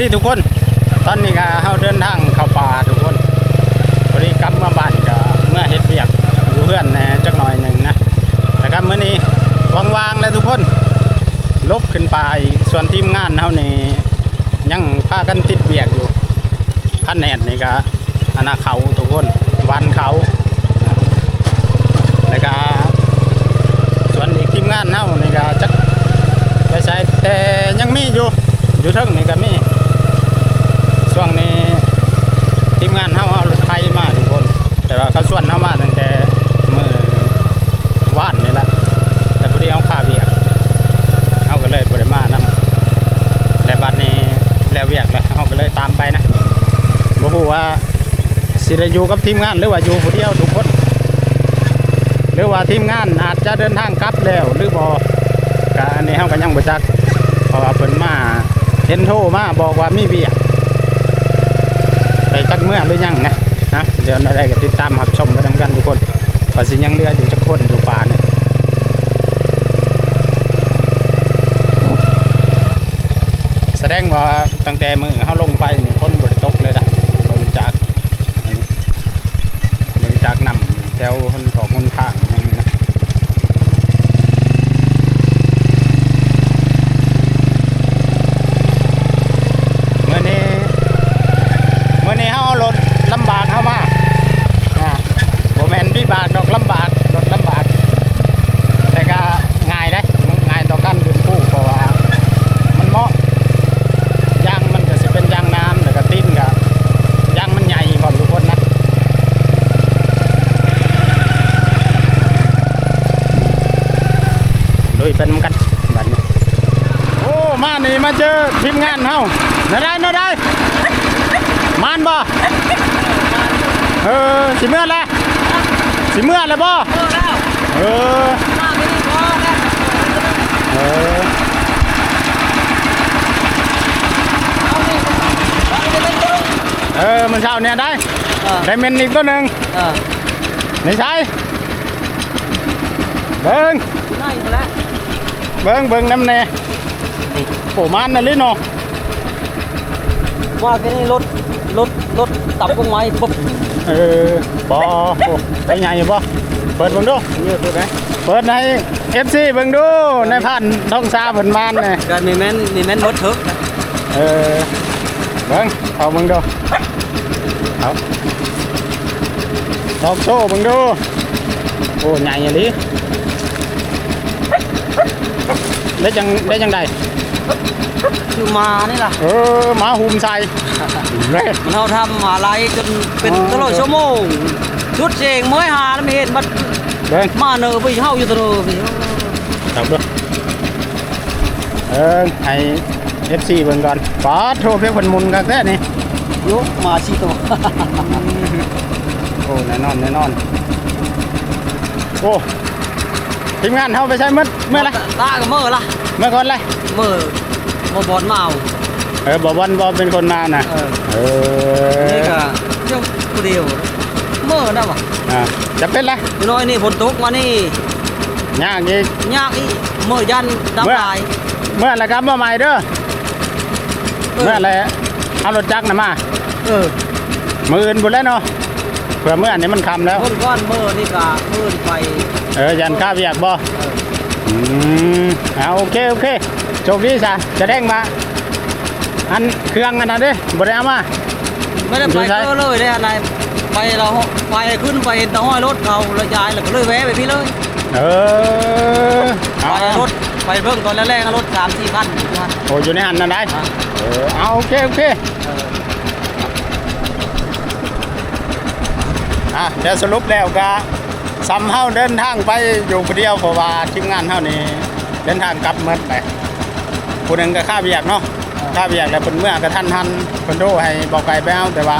ดีทุกคน ตอนนี้ก็เฮาเดินทางเข้าป่าทุกคนพอดีกลับมาบ้านก็เมื่อเฮ็ดเวียกอยู่เพื่อนน่จักหน่อยหนึ่งนะแต่ครับมื้อนี้ว่างๆแล้วทุกคนลบขึ้นไปส่วนทีมงานเฮานี่ยังพากันติดเวียกอยู่พันแนนี่ก็อนาเขาทุกคนวันเขาแล้วก็ส่วนอีกทีมงานเฮานี่ก็จักไปใช้แต่ยังมีอยู่อยู่ทั้งนี่ก็มีช่วงนี้ทีมงานเฮาเอารถไฟมาทุกคน แต่ว่า เขาส่วนเฮามาตั้งแต่เมื่อวานนี่แหละแต่พอดีเอาค่าเวียกเฮาก็เลยบ่ได้มานํแต่บัดนี้แล้วเวียกแล้วเฮาก็เลยตามไปนะบ่ฮู้ว่าสิได้อยู่กับทีมงานหรือว่าอยู่ผู้เดียวทุกคน หรือว่าทีมงานอาจจะเดินทางกลับแล้ว หรือบ่ก็อันนี้เฮาก็ยังบ่จักเพราะว่าเพิ่นมาเห็นโทรมาบอกว่ามีเวียกไปจักเมื่อหรือยังนะ เดี๋ยวเราได้ก็ติดตามรับชมกันํกันทุกคนว่าสิยังเหลืออยู่จักคนอยู่ป่าเนี่ยแสดงว่าตั้งแต่มือเขาลงไปนี่คนบดตกเลยนะลงจากลงจากนำแถวคนของคนทางอย่างนี้นะ เมื่อนี้เมื่อนี้เขาเอารถลำบากเข้ามาอ่าโมแมนพี่บากดอกลำบากรถลำบาก แต่ก็ง่ายได้ง่ายต่อการดึงผู้เพราะว่ามันเหมาะยางมันก็จะเป็นยางน้ำแล้วก็ติ้นก็ยางมันใหญ่พร้อมทุกคนนะลุยเป็นกันบัดนี้ โอ้ มานี่มาเจอทีม งานเฮานาได้นาได้มานบ่เออสิเมื่อแล้วสิเมื่อแล้วบ่เออเออเออมันเช้าเนี่ยได้ได้เมนอีกตัวหนึ่งนี่ใช่เบิ้งเบิ้งเบิ้งน้ำแน่โอ้มันน่ะลิเนาะ ว่าแค่นี้รถรถรถตับกงไม้ปุ๊บเออบ่โอ้ไปไงบ่เปิดเบิ่งดูเยอะตัวไหนเปิดใน FC เบิ่งดูในพันท้องซาเพิ่นมานนี่การมีแม่นมีแม่นรถเถอะเออเบิ่งเอาเบิ่งดูเอาลอกโซ่เบิ่งดูโอ้ใหญ่อีหลีได้จังได้จังได คือมานี่ล่ะ เออหมาหุมใส่เร่มันเราทำอะไรจนเป็นอ๋อตลอดชั่วโมงชุดเองม้อยหาแล้วไม่เห็นมันเบิ่งมาเนอไปเฮาอยู่ตลอดจับดูเออให้ FC เบิ่งก่อนปาดโทรเพียงเพิ่นหมุนกันแท้นี่ยกมาชีตัวโอ้แน่นอนแน่นอนโอ้ทีมงานเขาไปใช้เมื่อเมื่อไรตาก็เมื่อละเมื่อก่อนเลยเมื่อ บ่บอลมาเอาเออบอบอลบอเป็นคนมาน่ะ เออเอนี่อก็เจ้าผู้เดียวเมื่อนะวะอ่าจะเป็นไรอยู่น้อยนี่ฝนตกมานี่ยากอีกยากอีเมื่อยันเมื่อดำลายเมื่อไรครับเมื่อใหม่เด้อเมื่ออไรเอารถจักรนะมาเออมืออื่นบุญแล้วเนาะเผื่อเมื่อนี้มันคำแล้วคนก้อนเมื่อนี่ก็เมื่อไปเออยันข้าวอยากบ่ อืมเอาโอเคโอเคโชคดีจ้ะจะแดงมาอันเครื่องอันนั้นเด้บ่ได้เอามา ไม่ได้ไปดูใช่ก็เลยได้อะไรไปเราไปขึ้นไปเห็นตะห้อยรถเขาระยายแล้วก็เลยแวะไปพี่เลยเออเอาไปรถไปเบิ่งตอนแรกๆรถสามสี่พันนะโอ้อยู่ในหันนั่นได้เออเอาโอเคโอเคอะเดี๋ยวสรุปแล้วก็ ซ้ำเฮาเดินทางไปอยู่คนเดียวเพราะว่าทีมงานเฮานี่เดินทางกลับเมื่อไปผู้หนึ่งก็ค่าเบียกเนาะค่าเบียกแล้วเพิ่นเมื่อก็ทันทันเพิ่นโทรให้บอกไก่ไปเอาแต่ว่า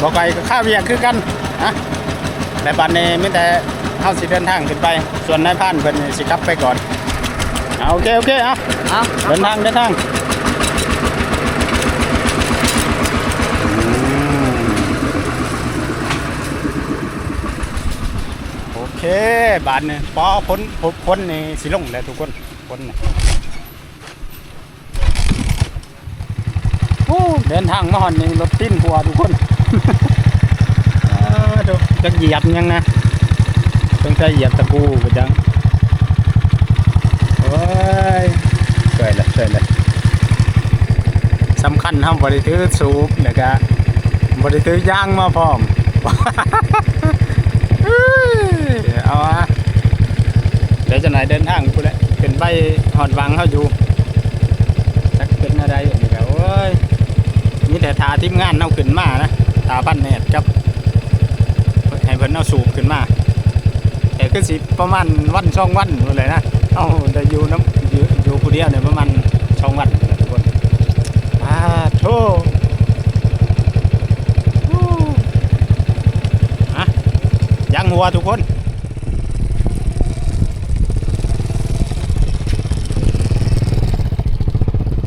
บอกไก่ก็ค่าเบียกคือกันนะแต่บัดนี้มีแต่เฮาสิเดินทางขึ้นไป ส่วนนายพรานเพิ่นนี่สิกลับไปก่อนเอาโอเคโอเคเอาอะเดินทางเดินทาง เคบานนี่พอพ้นพ้นพ้นนี่สิลงแล้วทุกคนพ้นนี่โอ้อ้เดินทางมาหอนนี่รถติ้นหัวทุกคนอ่าดูจะเหยียบยังนะต้องใช้เหยียบตะปูไปจังโอ้ยสวยเลยสวยเลยสำคัญทำบริถือสูบแล้วก็บริถือย่างมาพร้อม อดวังเขาอยู่สักเป็นอะไรอย่างนี้ก็โอ้ยมีแต่ทาทีมงานเอาขึ้นมานะทาพันเนตรครับให้เพิ่นเอาสูบขึ้นมาแต่ก็สิประมาณวันสองวันเลยนะเอาแต่อยู่น้ำอยู่อยู่ผู้เดียวเนี่ยประมาณสองวันทุกคนอ่าโธ่ฮู้อะยังหัวทุกคน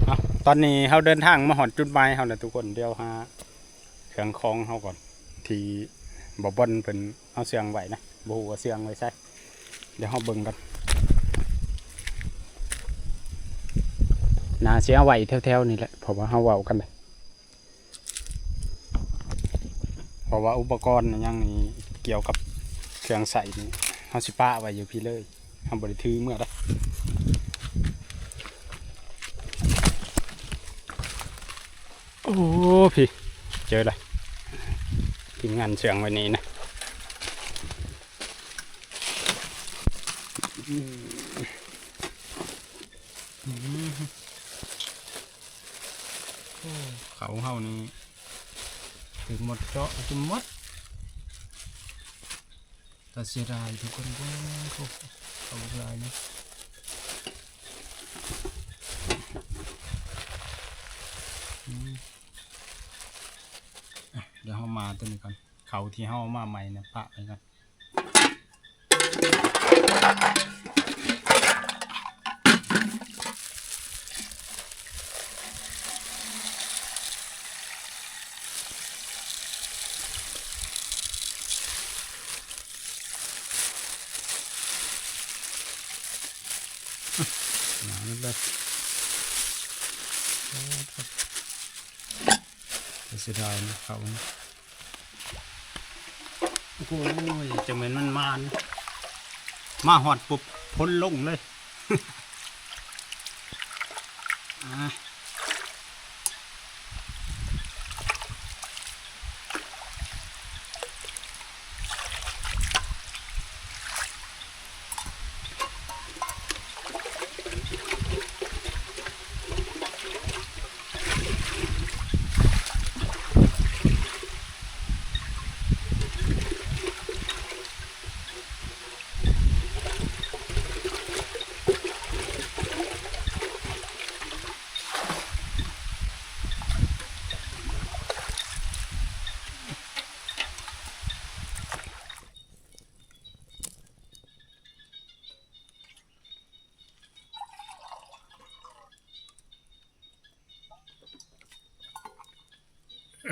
เอา ตอนนี้เขาเดินทางมาหอดจุดหมายเขาแล้วทุกคนเดี๋ยวหาเครื่องของเขาก่อน ที่บ่บอนเพิ่นเอาเสียงไหวนะบ่ฮู้ว่าเสียงไว้ใส่เดี๋ยวเฮาเบิ่งกันน่าสิเอาไว้แถวๆนี่แหละเพราะว่าเฮาเว้ากันเลยเพราะว่าอุปกรณ์ยังนี่เกี่ยวกับเครื่องใส่นี่เฮาสิป้าไว้อยู่พี่เลยเฮาบ่ได้ถือเมื่อใด โอ้ พี่เจอเลยทีมงานเสียงวันนี้นะเขาเฮานี่ถึงหมดเจาะจนหมดแต่เสียดายทุกคนก็เขาเขาลายนะอืม เดี๋ยวเรามา ตัวนี้ก่อน เขาที่เราเอามาใหม่เนี่ยปะไปกันหนาเลยเสียดายนะเขา โอ้ยจะเหม็นมันมานมาหอดปุบพ้นลงเลย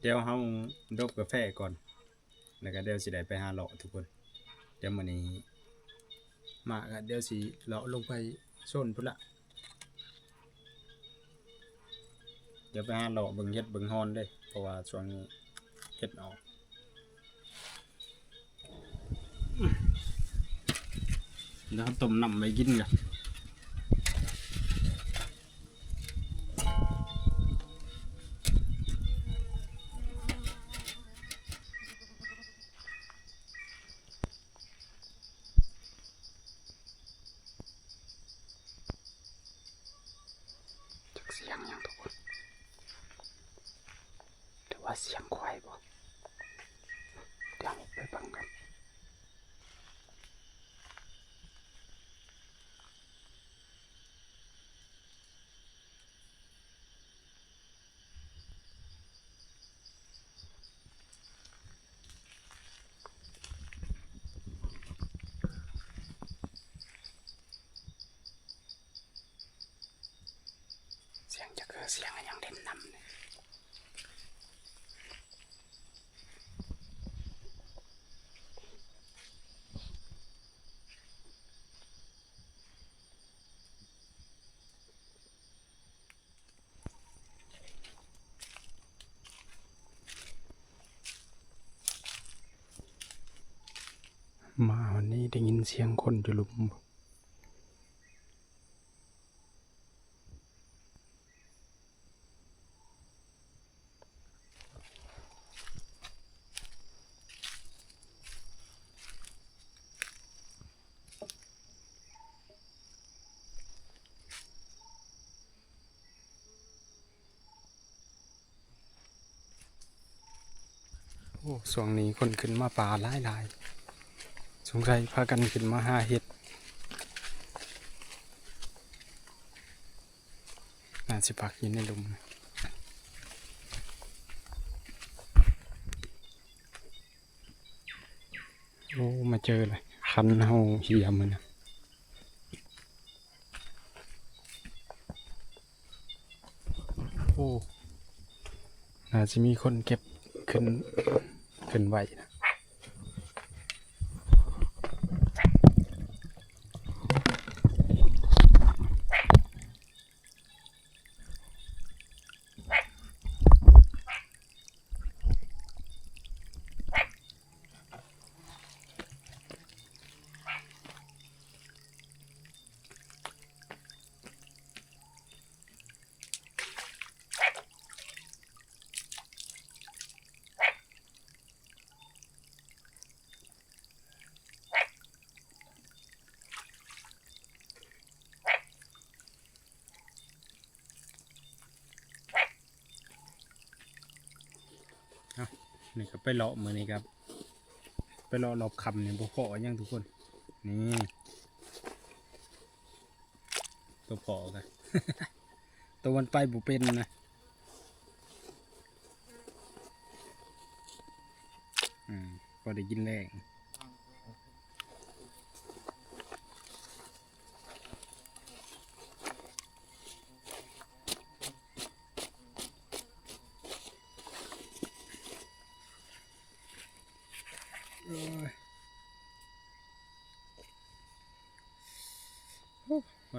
เดี๋ยวเฮาดบกาแฟก่อน แล้วก็เดี๋ยวสิได้ไปหาเลาะทุกคน เดี๋ยวมื้อนี้มาก็เดี๋ยวสิเลาะลงไปโซนพุ่นละเดี๋ยวไปหาเลาะเบิ่งเฮ็ดเบิ่งฮอนเด้เพราะว่าช่วงนี้เฮ็ดออกเดี๋ยวต้มน้ำไปกินกัน ว่าเสียงควายบ่เดี๋ยวไปฟังกัน อ เสียงอะไรยังเด่นนำเลย มาวันนี้ได้ยินเสียงคนอยู่หลุม โอ้ส่วงนี้คนขึ้นมาป่าลายหลายๆ สงสัยพากันขึ้นมาหาเห็ดน่าสิพักยินในลุมนะโอ้ มาเจอเลย คันเฮาเหียมมันนะโอ้น่าจะมีคนเก็บขึ้น ขึ้นไหวนะ นี่ก็ไปเลาะมือนี่ครับ ไปเลาะรอบคำเนี่ยบ่พอยังทุกคน นี่ตัวพอกันตัววันไปบุเป็นนะอืมพอได้ยินแรง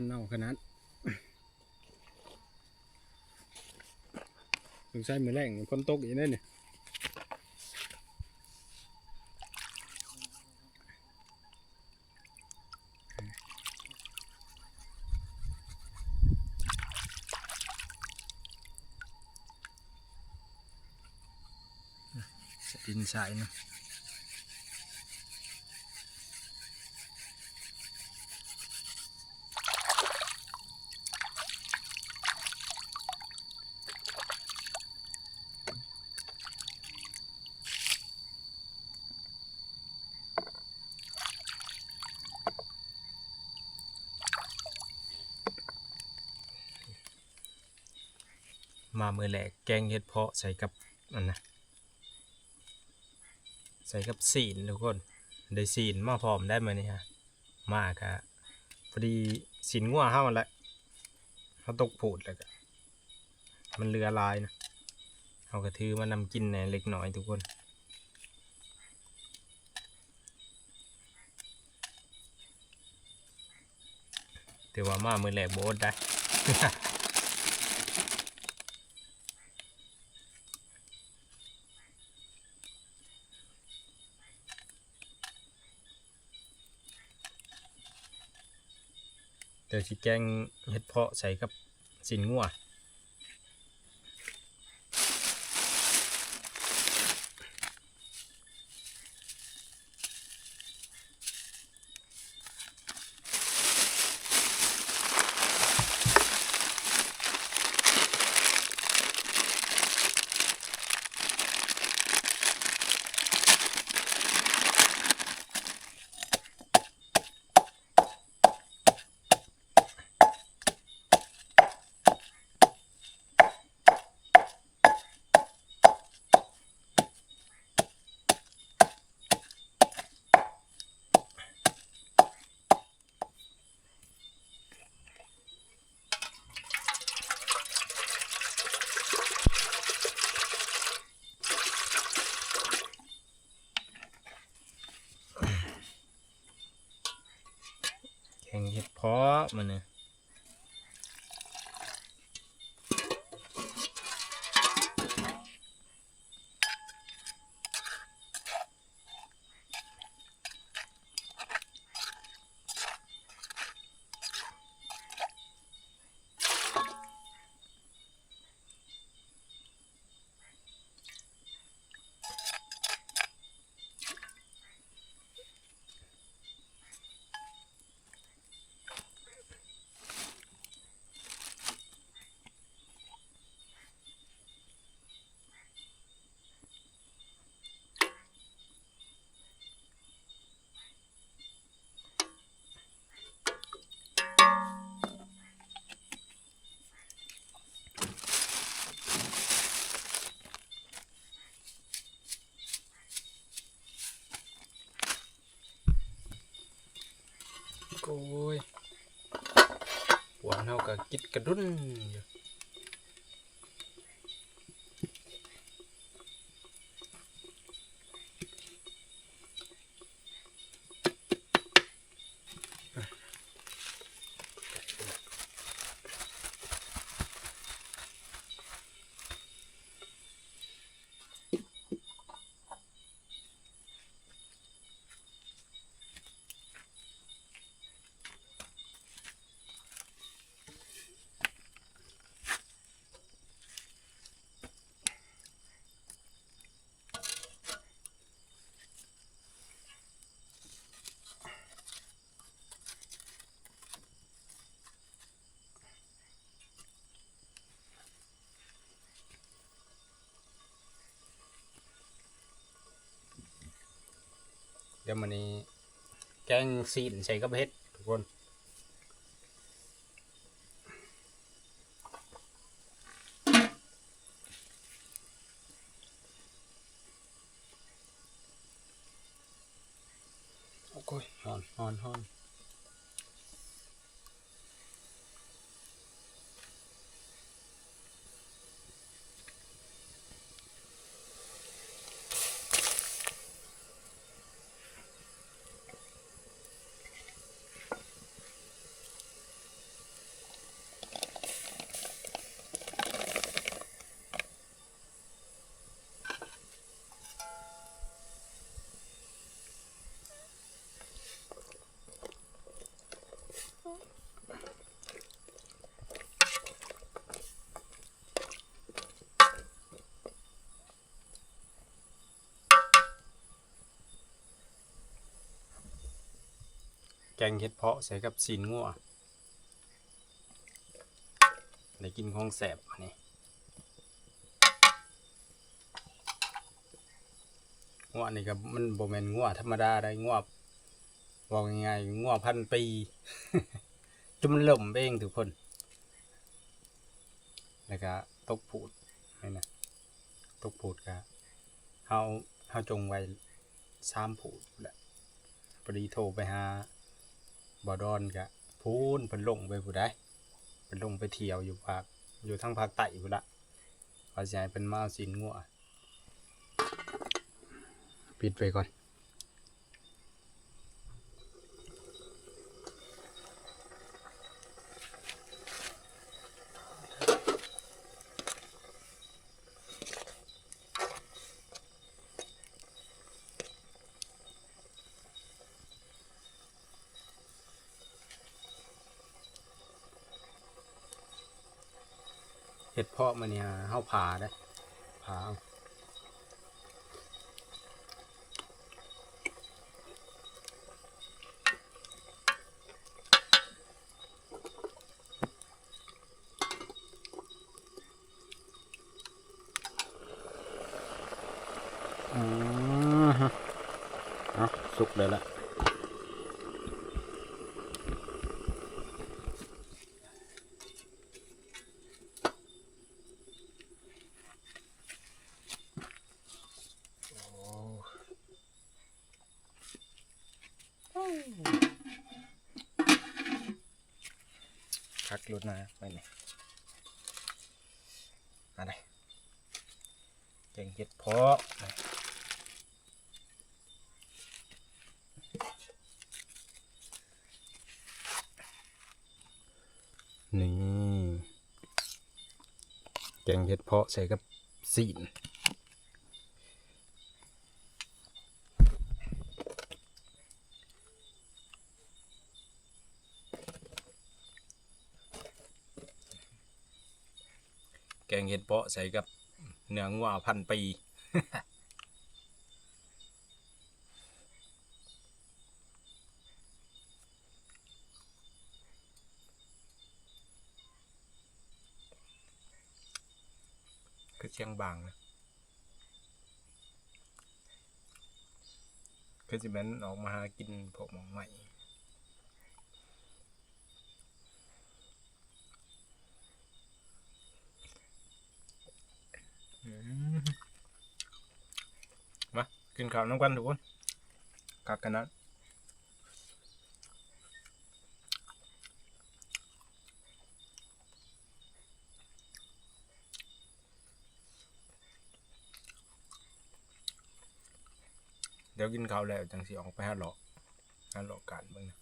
มันเน่าขนาดสงสัยมือแรงฝนตกอีกแน่เนี่ยดินสายเนาะ มามือแหลกแกงเห็ดเพาะใส่กับอันนะใส่กับสีนทุกคนได้สีนมาพร้อมได้มานี่ฮะมากะพอดีสีนงัวเข้ามาแล้วเขาตกผูดแล้วก็มันเรือลายนะเอากระทือมานำกินในเล็กน้อยทุกคนถือว่ามามือแหลกโบสได้ เดี๋ยวสิแกงเห็ดเพาะใส่กับสินงัว มั โอ้ยหวานเท่ากับกิดกระดุนอยู่ ดี๋ยวมันนี้แกงซีนใส่กับเพ็ดทุกคน แกงเห็ดเพาะใส่กับซีนงัวได้กินของแสบอันนี้งัวนี่ก็มันบ่แมนงัวธรรมดาได้งัวบอกง่ายๆงัวพันปีจนมันล่มเองทุกคน แล้วก็ตกผูดนี่นะตกผูดก็เฮาเฮาจงไว้สามผูดแหละพอดีโทรไปหา บอดอนกะพูนเป็นลงไปผู้ใดเป็นลงไปเที่ยวอยู่ภาคอยู่ทั้งภาคใต้อยู่ละเขาให้เป็นมาสินงัวปิดไปก่อน เห็ดเพาะมันเนี่ยเฮาผ่าได้ผ่าเอาอ๋อฮะเอาสุกเลยละ คักรถนะไปนี่อะไรแกงเห็ดเพาะนี่แกงเห็ดเพาะใส่กับสีน เห็ดเพาะใส่กับเนื้องัวพันปีคือเชียงบางนะคือสิแมันออกมาหากินพวกหมองใหม่ อืมมา กินข้าวน้ำกันทุกคนกักกันนะเดี๋ยวกินข้าวแล้วจังสีออกไปหาหลอกหาหลอกกันเบ้างนะ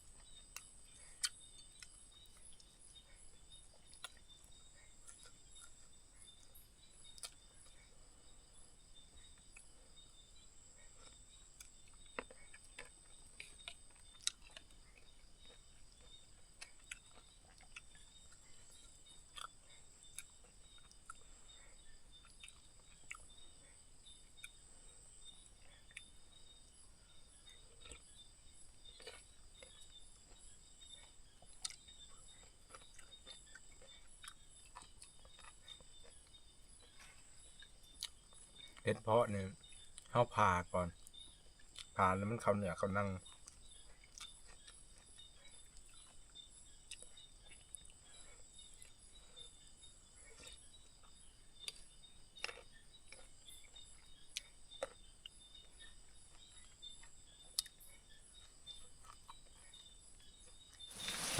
เพาะเนี่ยเข้าผ่าก่อนผ่าแล้วมันเขาเหนือเขานั่ง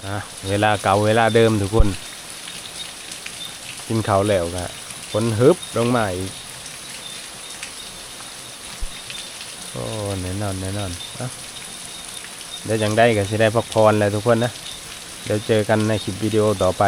อะเวลาเก่าเวลาเดิมทุกคน กินข้าวแล้วก็ฝนฮึบลงมาอีกโอ้แน่นอนแน่นอนอะเดี๋ยวยังได้ก็จะได้พักผ่อนแล้วทุกคนนะ เดี๋ยวเจอกันในคลิปวิดีโอต่อไป